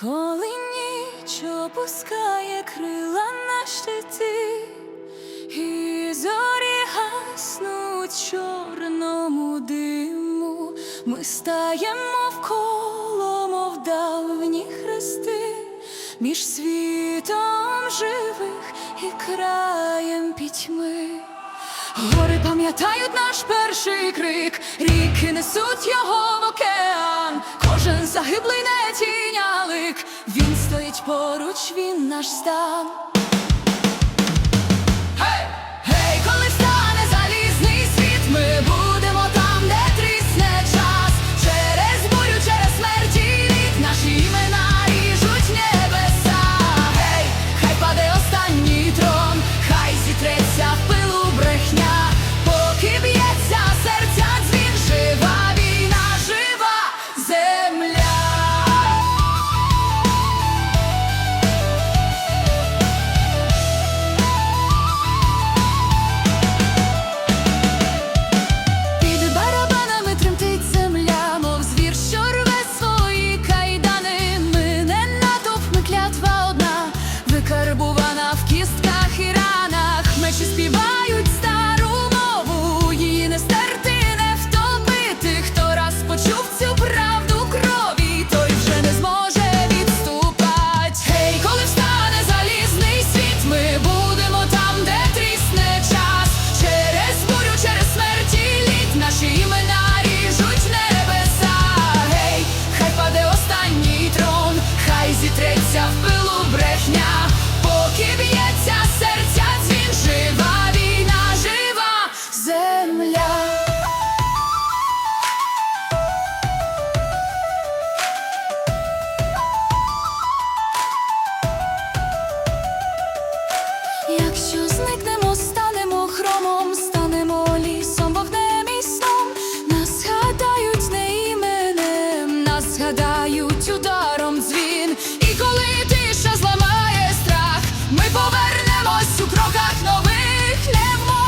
Коли ніч опускає крила на щиті, і зорі гаснуть в чорному диму, ми стаємо в вколо, мов давні хрести, між світом живих і краєм пітьми. Гори пам'ятають наш перший крик, ріки несуть його в океан, кожен загиблий не тінь. Навіть поруч він наш стан. розридають ударом дзвін. І коли тиша зламає страх, ми повернемось у кроках нових. Не